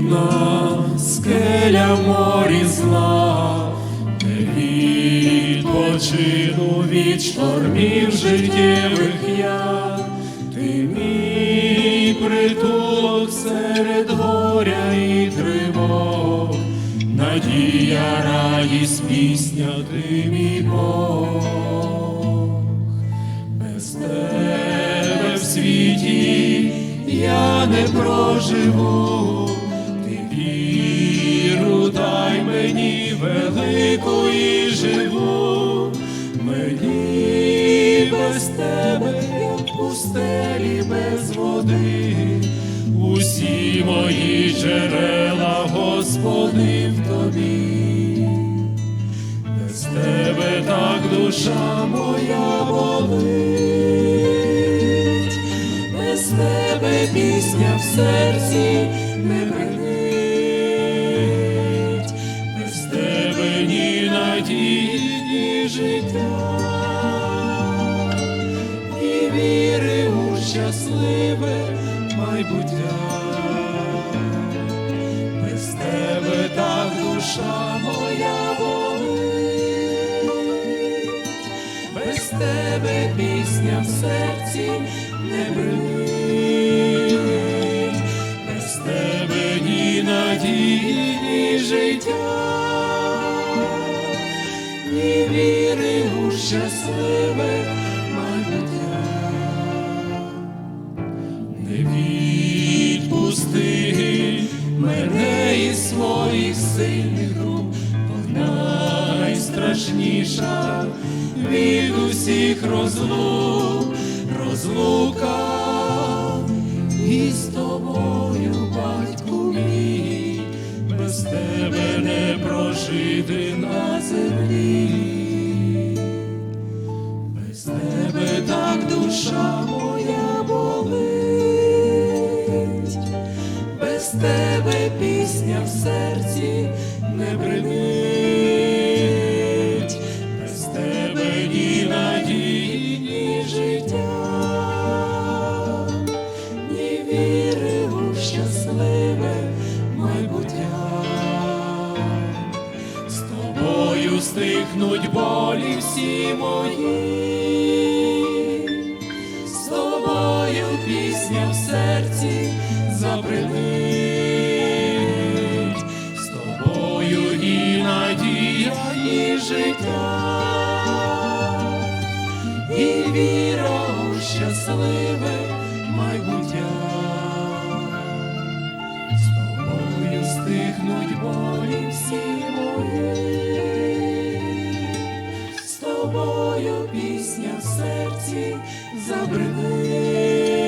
непохитна скеля морі зла, де відпочину від штормів життєвих я, ти мій притулок серед горя і тривог, надія, радість, пісня, ти мій Бог. Без тебе в світі я не проживу, велику і живу, мені без тебе, як пустелі без води, усі мої джерела, Господи, в тобі. Без тебе так душа моя болить, без тебе пісня в серці не бринить, ні надії, життя, ні віри у щасливе майбуття. Без тебе так душа моя болить, без тебе пісня в серці не бринить, без тебе ні надії, ні життя, ні віри у щасливе майбуття. Не відпусти мене із своїх сильних рук, бо від усіх розлук, розлука із тебе не прожити на землі. Без тебе так душа моя болить, без тебе пісня в серці не бринить, тобою стихнуть болі всі мої, з тобою пісня в серці забринить, з тобою і надія, і життя, і віра у щасливе майбуття. Тобою пісня в серці забринить,